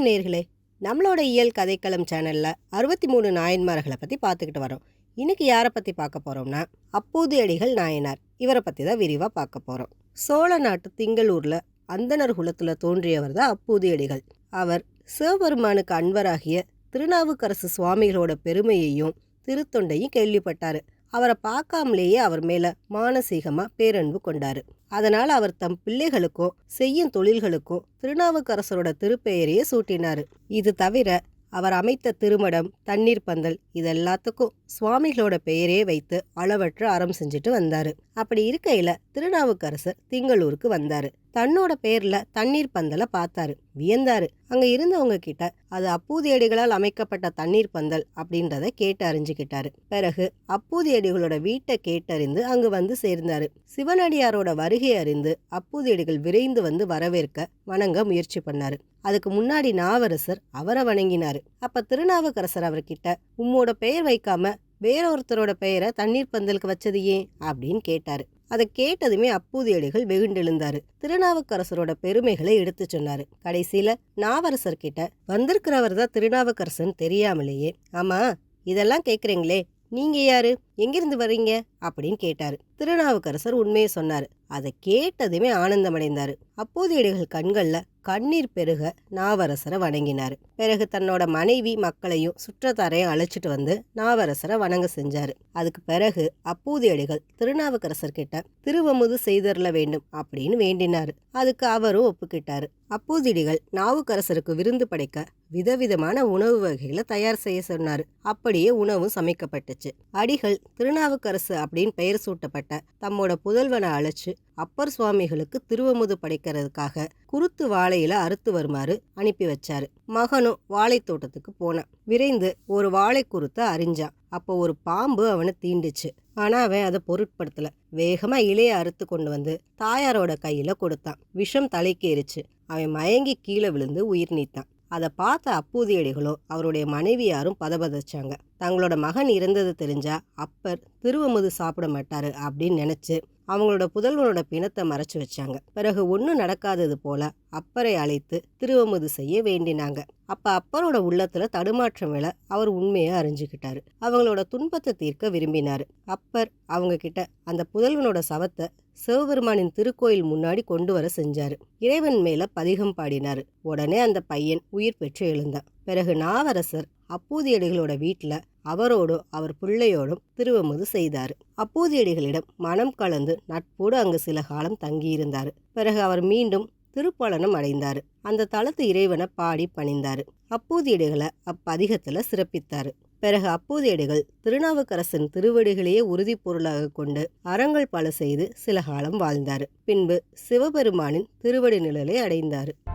வணக்கம் நேர்களே. நம்மளோட இயல் கதைக்களம் சேனலில் அறுபத்தி மூணு நாயன்மார்களை பற்றி பார்த்துக்கிட்டு வரோம். இன்னைக்கு யாரை பற்றி பார்க்க போகிறோம்னா அப்போது அடிகள் நாயனார். இவரை பற்றி தான் விரிவாக பார்க்க போகிறோம் சோழ நாட்டு திங்களூரில் அந்தனர் குலத்தில் தோன்றியவர் தான் அப்போது அடிகள். அவர் சிவபெருமானுக்கு அன்பராகிய திருநாவுக்கரசு சுவாமிகளோட பெருமையையும் திருத்தொண்டையும் கேள்விப்பட்டார். அவரை பார்க்காமலேயே அவர் மேலே மானசீகமாக பேரன்பு கொண்டார். அதனால் அவர் தம் பிள்ளைகளுக்கும் செய்யும் தொழில்களுக்கும் திருநாவுக்கரசரோட திருப்பெயரையே சூட்டினார். இது தவிர அவர் அமைத்த திருமடம் தண்ணீர் பந்தல் இதெல்லாத்துக்கும் சுவாமிகளோட பெயரே வைத்து அளவற்ற அறம் செஞ்சுட்டு வந்தார். அப்படி இருக்கையில் திருநாவுக்கரசர் திங்களூருக்கு வந்தார். தன்னோட பேரில் தண்ணீர் பந்தலை பார்த்தாரு. வியந்தாரு. அங்க இருந்தவங்க கிட்ட அது அப்பூதியடிகளால் அமைக்கப்பட்ட தண்ணீர் பந்தல் அப்படின்றத கேட்டு அறிஞ்சுக்கிட்டாரு. பிறகு அப்பூதியடிகளோட வீட்டை கேட்டறிந்து அங்கு வந்து சேர்ந்தாரு. சிவனடியாரோட வருகை அறிந்து அப்பூதியடிகள் விரைந்து வந்து வரவேற்க வணங்க முயற்சி பண்ணாரு. அதுக்கு முன்னாடி நாவரசர் அவரை வணங்கினாரு. அப்ப திருநாவுக்கரசர் அவர்கிட்ட உம்மோட பெயர் வைக்காம வேறொருத்தரோட பெயரை தண்ணீர் பந்தலுக்கு வச்சது ஏன்? அப்படின்னு கேட்டாரு. அதை கேட்டதுமே அப்பூதியடிகள் வெகுண்டெழுந்தாரு. திருநாவுக்கரசரோட பெருமைகளை எடுத்து சொன்னாரு. கடைசியில நாவரசர் கிட்ட வந்திருக்கிறவர் தான் திருநாவுக்கரசன் தெரியாமலேயே. ஆமா இதெல்லாம் கேக்குறீங்களே நீங்க யாரு? எங்கிருந்து வர்றீங்க? அப்படின்னு கேட்டாரு. திருநாவுக்கரசர் உண்மையை சொன்னார். அதை கேட்டதுமே ஆனந்தமடைந்தாரு. அப்போதையடிகள் கண்களில் கண்ணீர் பெருக நாவரசரை வணங்கினார். பிறகு தன்னோட மனைவி மக்களையும் சுற்றத்தாரையும் அழைச்சிட்டு வந்து நாவரசரை வணங்க செஞ்சாரு. அதுக்கு பிறகு அப்பூதியடிகள் திருநாவுக்கரசர் கிட்ட திருவமுது செய்தரல வேண்டும் அப்படின்னு வேண்டினார். அதுக்கு அவரும் ஒப்புக்கிட்டாரு. அப்பூதிடிகள் நாவுக்கரசருக்கு விருந்து படைக்க விதவிதமான உணவு வகைகளை தயார் செய்ய சொன்னார். அப்படியே உணவும் சமைக்கப்பட்டுச்சு. அடிகள் திருநாவுக்கரசு அப்படின்னு பெயர் சூட்டப்பட்ட தம்மோட புதல்வனை அழைச்சு அப்பர் சுவாமிகளுக்கு திருவமுது படைக்கிறதுக்காக குருத்து வாழையில அறுத்து வருமாறு அனுப்பி வச்சாரு. மகனும் வாழைத்தோட்டத்துக்கு போனான். விரைந்து ஒரு வாழை குருத்தை அறிஞ்சான். அப்போ ஒரு பாம்பு அவனை தீண்டுச்சு. ஆனா அவன் அதை பொருட்படுத்தல. வேகமா இலைய அறுத்து கொண்டு வந்து தாயாரோட கையில கொடுத்தான். விஷம் தலைக்கேறிச்சு அவன் மயங்கி கீழே விழுந்து உயிர் நீத்தான். அதை பார்த்த அப்பூதியடிகளோ அவருடைய மனைவியாரும் பதபதச்சாங்க. தங்களோட மகன் இறந்தது தெரிஞ்சா அப்பர் திருவமுது சாப்பிட மாட்டாரு அப்படின்னு நினைச்சு அவங்களோட புதல்வனோட பிணத்தை மறைச்சு வச்சாங்க. பிறகு ஒன்றும் நடக்காதது போல அப்பரை அழைத்து திருவமுது செய்ய வேண்டினாங்க. அப்ப அப்பரோட உள்ளத்துல தடுமாற்றம் மேல அவர் உண்மையை அறிஞ்சுக்கிட்டாரு. அவங்களோட துன்பத்தை தீர்க்க விரும்பினாரு. அப்பர் அவங்க கிட்ட அந்த புதல்வனோட சவத்தை சிவபெருமானின் திருக்கோயில் முன்னாடி கொண்டு வர செஞ்சாரு. இறைவன் மேல பதிகம் பாடினாரு. உடனே அந்த பையன் உயிர் பெற்று எழுந்தான். பிறகு நாவரசர் அப்பூதியடிகளோட வீட்டில் அவரோடும் அவர் பிள்ளையோடும் திருவமுது செய்தார். அப்பூதியடிகளிடம் மனம் கலந்து நட்போடு அங்கு சில காலம் தங்கியிருந்தார். பிறகு அவர் மீண்டும் திருப்பலனம் அடைந்தார். அந்த தளத்து இறைவனை பாடி பணிந்தார். அப்பூதியடிகளை அப்பதிகத்தில் சிறப்பித்தார். பிறகு அப்பூதியடிகள் திருநாவுக்கரசன் திருவடிகளையே உறுதி பொருளாக கொண்டு அறங்கள் பல செய்து சில காலம் வாழ்ந்தார். பின்பு சிவபெருமானின் திருவடி நிழலை அடைந்தார்.